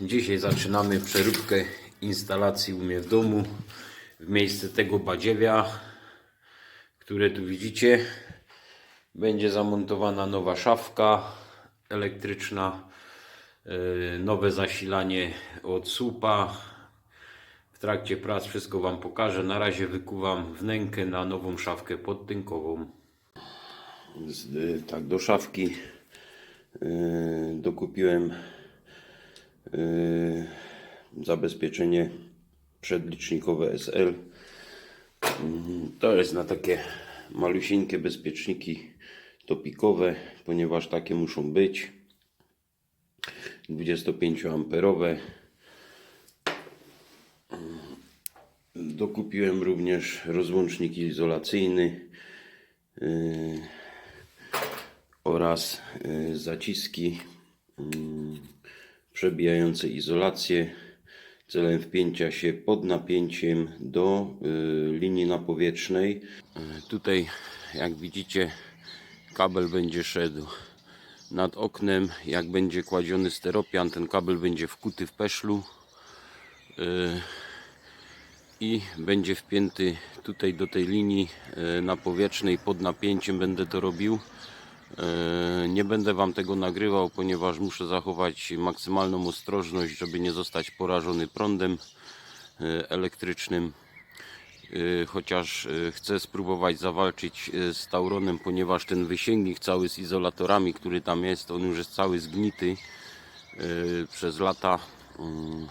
Dzisiaj zaczynamy przeróbkę instalacji u mnie w domu. W miejsce tego badziewia, które tu widzicie, będzie zamontowana nowa szafka elektryczna, yy, nowe zasilanie od słupa. W trakcie prac wszystko Wam pokażę. Na razie wykuwam wnękę na nową szafkę podtynkową. Tak, do szafki y, dokupiłem zabezpieczenie przedlicznikowe SL. Mm, To jest na takie malusieńkie bezpieczniki topikowe, ponieważ takie muszą być. 25 amperowe. Dokupiłem również rozłącznik izolacyjny yy, oraz yy, zaciski mm, przebijające izolację celem wpięcia się pod napięciem do y, linii napowietrznej. Y, Tutaj jak widzicie kabel będzie szedł nad oknem. Jak będzie kładziony steropian, ten kabel będzie wkuty w peszlu y, i będzie wpięty tutaj do tej linii napowietrznej pod napięciem będę to robił. E, Nie będę Wam tego nagrywał, ponieważ muszę zachować maksymalną ostrożność, żeby nie zostać porażony prądem e, elektrycznym. E, Chociaż chcę spróbować zawalczyć z Tauronem, ponieważ ten wysięgnik cały z izolatorami, który tam jest, on już jest cały zgnity przez lata. Mm,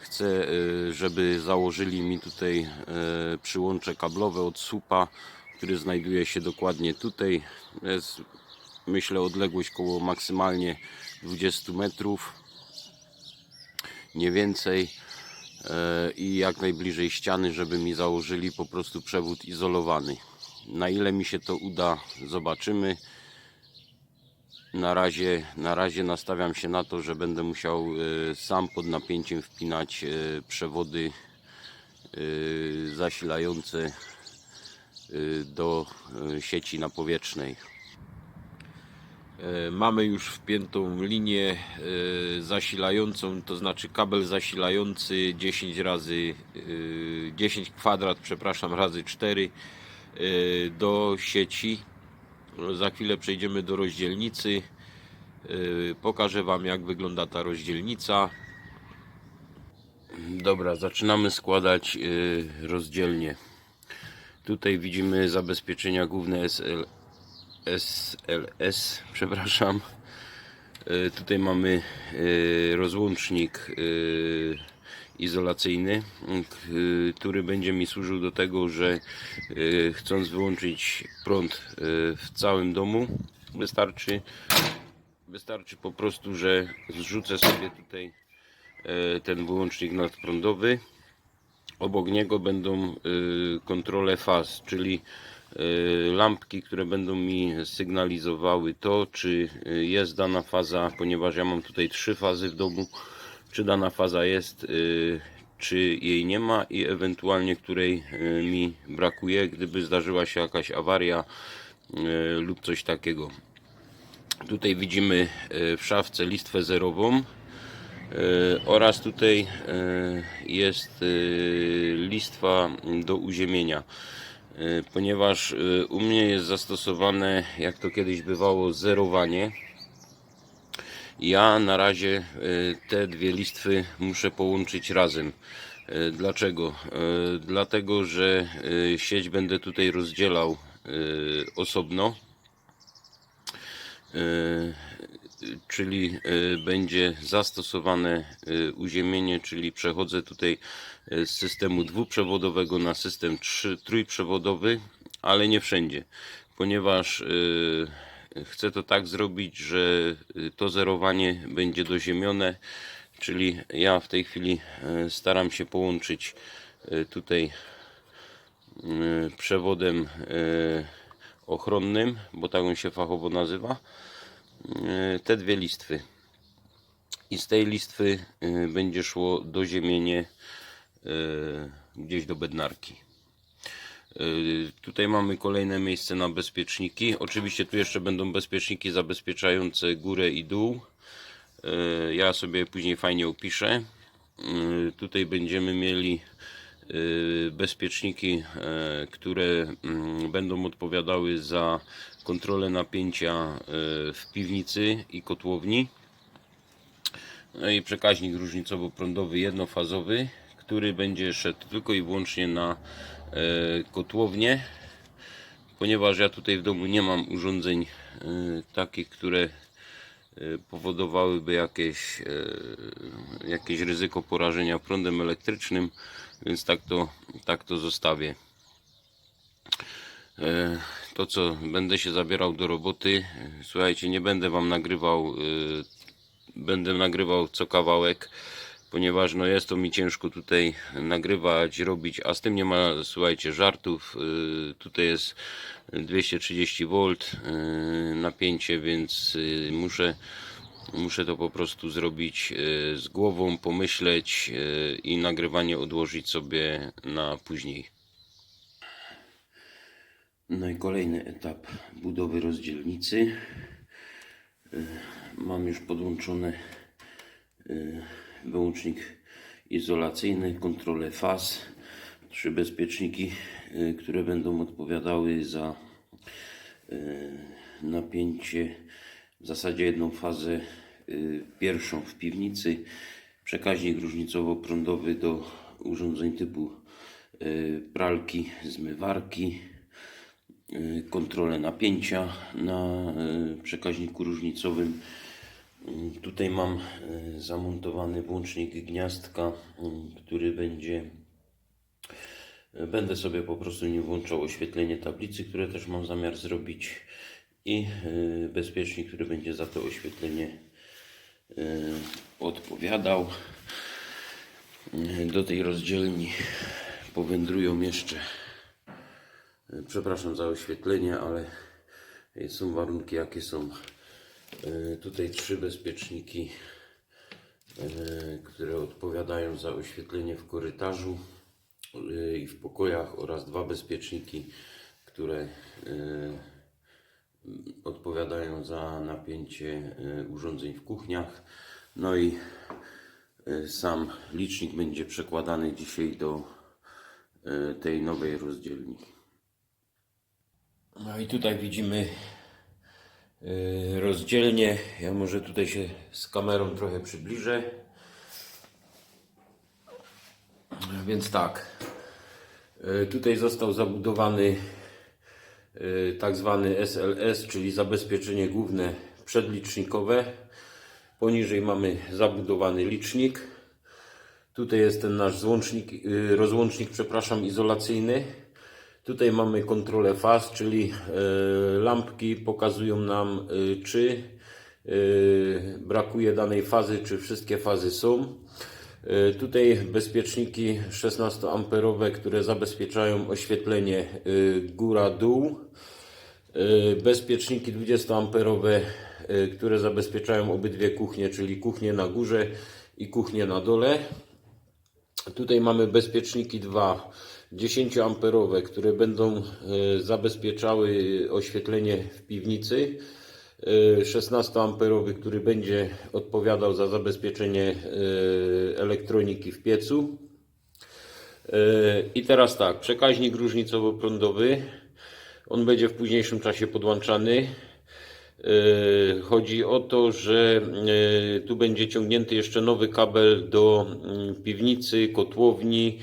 Chcę, żeby założyli mi tutaj przyłącze kablowe od słupa, który znajduje się dokładnie tutaj. Jest myślę odległość koło maksymalnie 20 metrów, nie więcej. E, I jak najbliżej ściany, żeby mi założyli po prostu przewód izolowany. Na ile mi się to uda, zobaczymy. Na razie, na razie nastawiam się na to, że będę musiał e, sam pod napięciem wpinać e, przewody zasilające do e, sieci napowietrznej. E, Mamy już wpiętą linię e, zasilającą, to znaczy kabel zasilający 10 razy e, 10 kwadrat, przepraszam, razy 4 e, do sieci. Za chwilę przejdziemy do rozdzielnicy. E, Pokażę Wam jak wygląda ta rozdzielnica. Dobra, zaczynamy składać e, rozdzielnie. Tutaj widzimy zabezpieczenia główne SL, SLS, przepraszam. E, Tutaj mamy e, rozłącznik e, izolacyjny, który będzie mi służył do tego, że chcąc wyłączyć prąd w całym domu, wystarczy, wystarczy po prostu, że zrzucę sobie tutaj ten wyłącznik nadprądowy. Obok niego będą y, kontrole faz, czyli y, lampki, które będą mi sygnalizowały to, czy y, jest dana faza, ponieważ ja mam tutaj trzy fazy w domu, czy dana faza jest, czy jej nie ma i ewentualnie której mi brakuje, gdyby zdarzyła się jakaś awaria lub coś takiego. Tutaj widzimy w szafce listwę zerową. E, oraz tutaj e, jest e, listwa do uziemienia. Ponieważ u mnie jest zastosowane, jak to kiedyś bywało, zerowanie. Ja na razie te dwie listwy muszę połączyć razem. Dlaczego? Dlatego, że sieć będę tutaj rozdzielał osobno. Czyli e, będzie zastosowane e, uziemienie, czyli przechodzę tutaj e, z systemu dwuprzewodowego na system trzy, trójprzewodowy, ale nie wszędzie, ponieważ chcę to tak zrobić, że to zerowanie będzie doziemione, czyli ja w tej chwili staram się połączyć tutaj przewodem ochronnym, bo tak on się fachowo nazywa te dwie listwy. I z tej listwy e, będzie szło doziemienie e, gdzieś do bednarki. E, Tutaj mamy kolejne miejsce na bezpieczniki. Oczywiście tu jeszcze będą bezpieczniki zabezpieczające górę i dół. E, Ja sobie później fajnie opiszę. E, Tutaj będziemy mieli e, bezpieczniki, e, które mm, będą odpowiadały za kontrolę napięcia e, w piwnicy i kotłowni. No i przekaźnik różnicowo-prądowy jednofazowy, który będzie szedł tylko i wyłącznie na kotłownię, ponieważ ja tutaj w domu nie mam urządzeń takich, które powodowałyby jakieś, jakieś ryzyko porażenia prądem elektrycznym, więc tak to, tak to zostawię. E, To co, będę się zabierał do roboty. Słuchajcie, nie będę Wam nagrywał, e, będę nagrywał co kawałek, ponieważ no jest to mi ciężko tutaj nagrywać, robić, a z tym nie ma, słuchajcie, żartów. E, Tutaj jest 230 V napięcie, więc muszę Muszę to po prostu zrobić e, z głową, pomyśleć e, i nagrywanie odłożyć sobie na później. No i kolejny etap budowy rozdzielnicy. E, Mam już podłączony wyłącznik izolacyjny, kontrolę faz, trzy bezpieczniki, które będą odpowiadały za napięcie, w zasadzie jedną fazę y, pierwszą w piwnicy, przekaźnik różnicowo-prądowy do urządzeń typu y, pralki, zmywarki, y, kontrolę napięcia na przekaźniku różnicowym. Tutaj mam zamontowany włącznik gniazdka, który będzie Będę sobie po prostu nie włączał oświetlenie tablicy, które też mam zamiar zrobić i y, bezpiecznik, który będzie za to oświetlenie y, odpowiadał. Y, Do tej rozdzielni powędrują jeszcze, przepraszam za oświetlenie, ale są warunki jakie są. Tutaj trzy bezpieczniki, które odpowiadają za oświetlenie w korytarzu i w pokojach oraz dwa bezpieczniki, które odpowiadają za napięcie y, urządzeń w kuchniach. No i y, sam licznik będzie przekładany dzisiaj do y, tej nowej rozdzielni. No i tutaj widzimy rozdzielnie. Ja może tutaj się z kamerą trochę przybliżę. Więc tak, tutaj został zabudowany tak zwany SLS, czyli zabezpieczenie główne przedlicznikowe. Poniżej mamy zabudowany licznik. Tutaj jest ten nasz złącznik, y, rozłącznik, przepraszam, izolacyjny. Tutaj mamy kontrolę faz, czyli y, lampki pokazują nam, y, czy y, brakuje danej fazy, czy wszystkie fazy są. Y, Tutaj bezpieczniki 16A, które zabezpieczają oświetlenie y, góra-dół. Y, Bezpieczniki 20A, y, które zabezpieczają obydwie kuchnie, czyli kuchnię na górze i kuchnię na dole. Tutaj mamy bezpieczniki dwa 10 amperowe, które będą e, zabezpieczały oświetlenie w piwnicy. E, 16 amperowy, który będzie odpowiadał za zabezpieczenie e, elektroniki w piecu. E, I teraz tak, przekaźnik różnicowo-prądowy. On będzie w późniejszym czasie podłączany. Chodzi o to, że tu będzie ciągnięty jeszcze nowy kabel do mm, piwnicy, kotłowni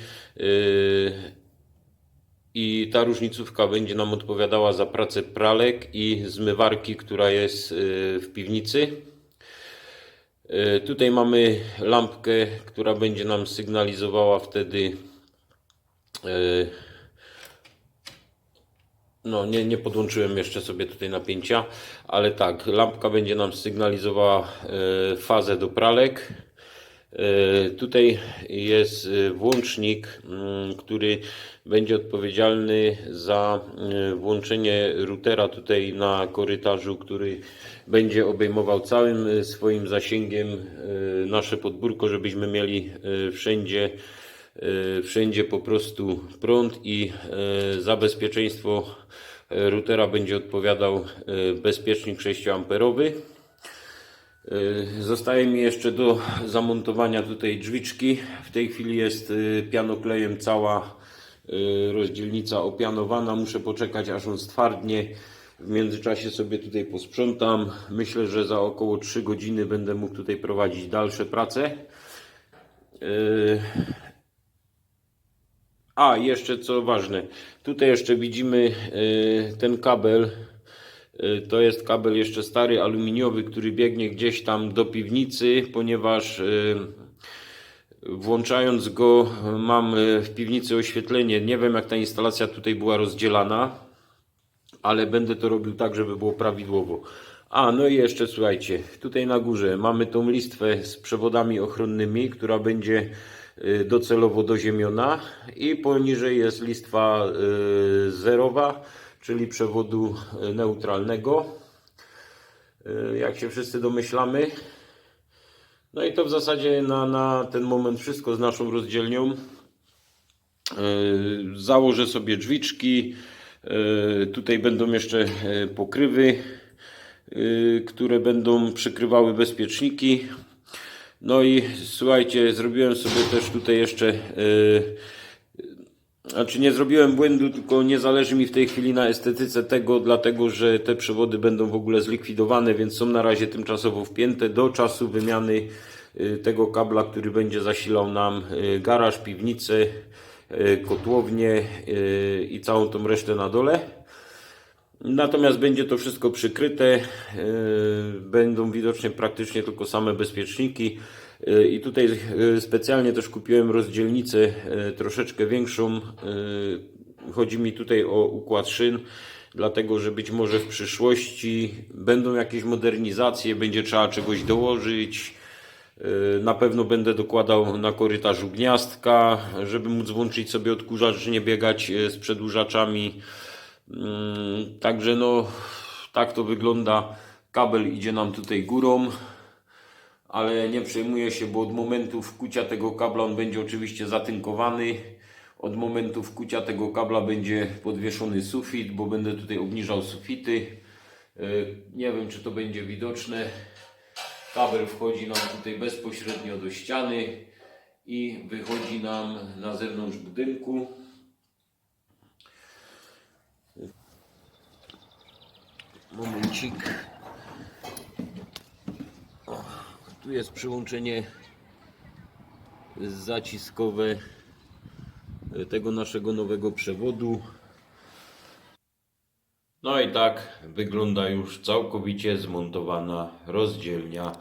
i ta różnicówka będzie nam odpowiadała za pracę pralek i zmywarki, która jest e, w piwnicy. E, Tutaj mamy lampkę, która będzie nam sygnalizowała wtedy e, no, nie, nie podłączyłem jeszcze sobie tutaj napięcia, ale tak, lampka będzie nam sygnalizowała fazę do pralek. E, tutaj jest e, włącznik, mm, który będzie odpowiedzialny za e, włączenie routera tutaj na korytarzu, który będzie obejmował całym swoim zasięgiem nasze podwórko, żebyśmy mieli wszędzie wszędzie po prostu prąd i za bezpieczeństwo routera będzie odpowiadał bezpiecznik 6 amperowy. Y, Zostaje mi jeszcze do zamontowania tutaj drzwiczki. W tej chwili jest y, pianoklejem cała y, rozdzielnica opianowana. Muszę poczekać aż on stwardnie. W międzyczasie sobie tutaj posprzątam. Myślę, że za około 3 godziny będę mógł tutaj prowadzić dalsze prace. A, jeszcze co ważne. Tutaj jeszcze widzimy ten kabel. Y, To jest kabel jeszcze stary, aluminiowy, który biegnie gdzieś tam do piwnicy, ponieważ y, włączając go mam y, w piwnicy oświetlenie. Nie wiem jak ta instalacja tutaj była rozdzielana, ale będę to robił tak, żeby było prawidłowo. A, no i jeszcze słuchajcie, tutaj na górze mamy tą listwę z przewodami ochronnymi, która będzie docelowo doziemiona i poniżej jest listwa zerowa, czyli przewodu y, neutralnego. Y, Jak się wszyscy domyślamy. No i to w zasadzie na, na ten moment wszystko z naszą rozdzielnią. Yy, Założę sobie drzwiczki. Tutaj będą jeszcze pokrywy, które będą przykrywały bezpieczniki. No i słuchajcie, zrobiłem sobie też tutaj jeszcze. Znaczy nie zrobiłem błędu, tylko nie zależy mi w tej chwili na estetyce tego, dlatego że te przewody będą w ogóle zlikwidowane, więc są na razie tymczasowo wpięte do czasu wymiany y, tego kabla, który będzie zasilał nam y, garaż, piwnicę, y, kotłownię i całą tą resztę na dole. Natomiast będzie to wszystko przykryte, będą widocznie praktycznie tylko same bezpieczniki. Yy, I tutaj yy, specjalnie też kupiłem rozdzielnicę yy, troszeczkę większą. Chodzi mi tutaj o układ szyn, dlatego że być może w przyszłości będą jakieś modernizacje, będzie trzeba czegoś dołożyć. Na pewno będę dokładał na korytarzu gniazdka, żeby móc włączyć sobie odkurzacz, nie biegać z przedłużaczami. Mm, Także no, tak to wygląda. Kabel idzie nam tutaj górą, ale nie przejmuję się, bo od momentu wkucia tego kabla on będzie oczywiście zatynkowany. Od momentu wkucia tego kabla będzie podwieszony sufit, bo będę tutaj obniżał sufity. Yy, Nie wiem, czy to będzie widoczne. Kabel wchodzi nam tutaj bezpośrednio do ściany i wychodzi nam na zewnątrz budynku. Momencik. O, tu jest przyłączenie zaciskowe tego naszego nowego przewodu. No i tak wygląda już całkowicie zmontowana rozdzielnia.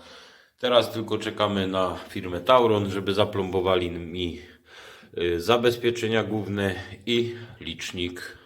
Teraz tylko czekamy na firmę Tauron, żeby zaplombowali mi y, zabezpieczenia główne i licznik